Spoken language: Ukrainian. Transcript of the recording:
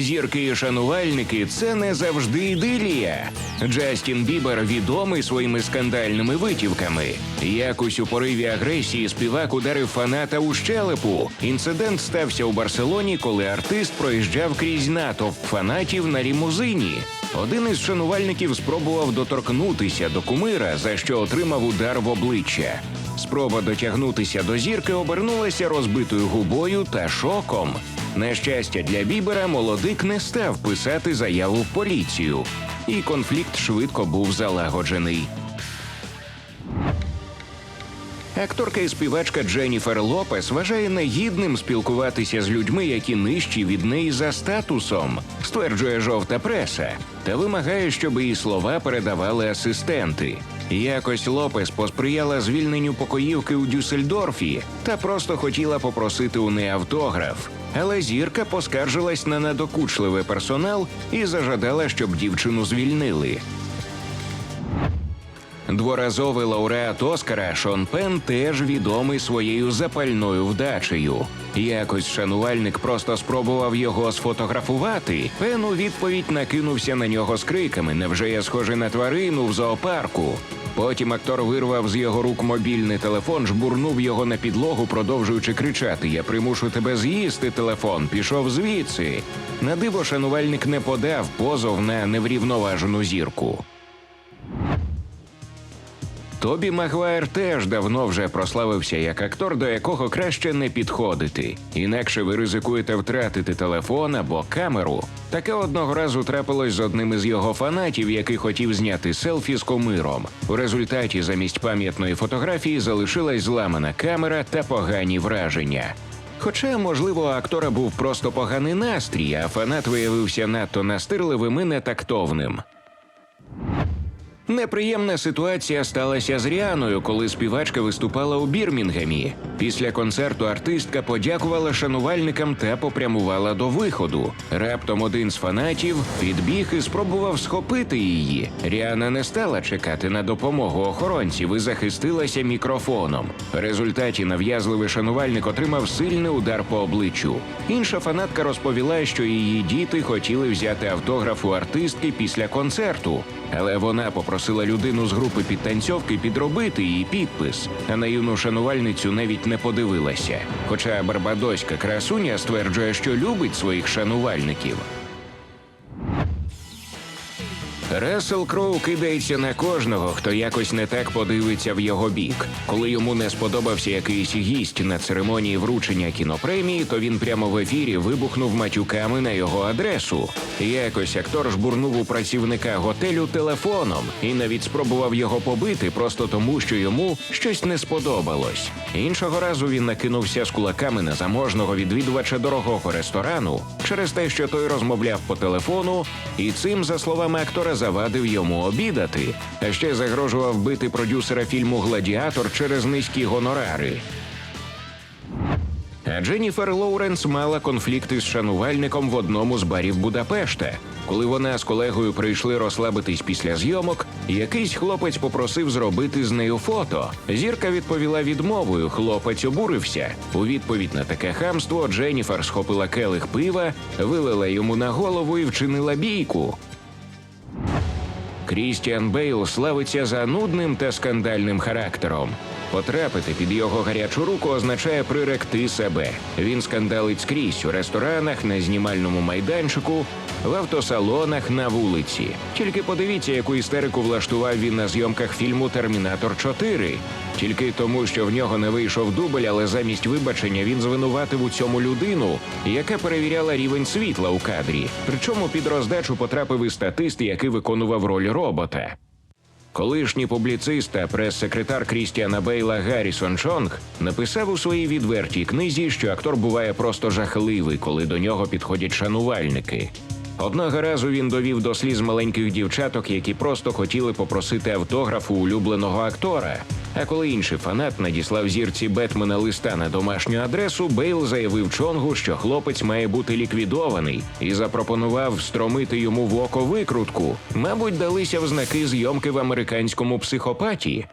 Зірки і шанувальники це не завжди ідилія. Джастін Бібер відомий своїми скандальними витівками. Якось у пориві агресії співак ударив фаната у щелепу. Інцидент стався у Барселоні, коли артист проїжджав крізь натовп фанатів на лімузині. Один із шанувальників спробував доторкнутися до кумира, за що отримав удар в обличчя. Спроба дотягнутися до зірки обернулася розбитою губою та шоком. На щастя для Бібера молодик не став писати заяву в поліцію, і конфлікт швидко був залагоджений. Акторка і співачка Дженніфер Лопес вважає негідним спілкуватися з людьми, які нижчі від неї за статусом, стверджує жовта преса, та вимагає, щоб її слова передавали асистенти. Якось Лопес посприяла звільненню покоївки у Дюссельдорфі та просто хотіла попросити у неї автограф. Але зірка поскаржилась на недокучливий персонал і зажадала, щоб дівчину звільнили. Дворазовий лауреат Оскара Шон Пен теж відомий своєю запальною вдачею. Якось шанувальник просто спробував його сфотографувати. Пен у відповідь накинувся на нього з криками: Невже я схожий на тварину в зоопарку? Потім актор вирвав з його рук мобільний телефон, жбурнув його на підлогу, продовжуючи кричати: Я примушу тебе з'їсти телефон, пішов звідси. На диво шанувальник не подав позов на неврівноважену зірку. Тобі Магуайр теж давно вже прославився як актор, до якого краще не підходити. Інакше ви ризикуєте втратити телефон або камеру. Таке одного разу трапилось з одним із його фанатів, який хотів зняти селфі з комиром. У результаті замість пам'ятної фотографії залишилась зламана камера та погані враження. Хоча, можливо, актора був просто поганий настрій, а фанат виявився надто настирливим і нетактовним. Неприємна ситуація сталася з Ріаною, коли співачка виступала у Бірмінгемі. Після концерту артистка подякувала шанувальникам та попрямувала до виходу. Раптом один з фанатів підбіг і спробував схопити її. Ріана не стала чекати на допомогу охоронців і захистилася мікрофоном. В результаті нав'язливий шанувальник отримав сильний удар по обличчю. Інша фанатка розповіла, що її діти хотіли взяти автограф у артистки після концерту, але вона попросила людину з групи підтанцьовки підробити її підпис, а на юну шанувальницю навіть не подивилася. Хоча барбадоська красуня стверджує, що любить своїх шанувальників. Рассел Кроу кидається на кожного, хто якось не так подивиться в його бік. Коли йому не сподобався якийсь гість на церемонії вручення кінопремії, то він прямо в ефірі вибухнув матюками на його адресу. Якось актор жбурнув у працівника готелю телефоном і навіть спробував його побити просто тому, що йому щось не сподобалось. Іншого разу він накинувся з кулаками на заможного відвідувача дорогого ресторану через те, що той розмовляв по телефону, і цим, за словами актора, завадив йому обідати, а ще загрожував бити продюсера фільму Гладіатор через низькі гонорари. А Дженніфер Лоуренс мала конфлікти з шанувальником в одному з барів Будапешта. Коли вона з колегою прийшли розслабитись після зйомок, якийсь хлопець попросив зробити з нею фото. Зірка відповіла відмовою. Хлопець обурився. У відповідь на таке хамство Дженніфер схопила келих пива, вилила йому на голову і вчинила бійку. Крістіан Бейл славиться за нудним та скандальним характером. Потрапити під його гарячу руку означає приректи себе. Він скандалить скрізь у ресторанах, на знімальному майданчику, в автосалонах, на вулиці. Тільки подивіться, яку істерику влаштував він на зйомках фільму Термінатор 4. Тільки тому, що в нього не вийшов дубль, але замість вибачення він звинуватив у цьому людину, яка перевіряла рівень світла у кадрі. Причому під роздачу потрапив і статист, який виконував роль робота. Колишній публіцист та прес-секретар Крістіана Бейла Гаррісон Чонг написав у своїй відвертій книзі, що актор буває просто жахливий, коли до нього підходять шанувальники. Одного разу він довів до сліз маленьких дівчаток, які просто хотіли попросити автограф у улюбленого актора. А коли інший фанат надіслав зірці Бетмена листа на домашню адресу, Бейл заявив Чонгу, що хлопець має бути ліквідований, і запропонував встромити йому в око викрутку. Мабуть, далися в знаки зйомки в американському психопаті.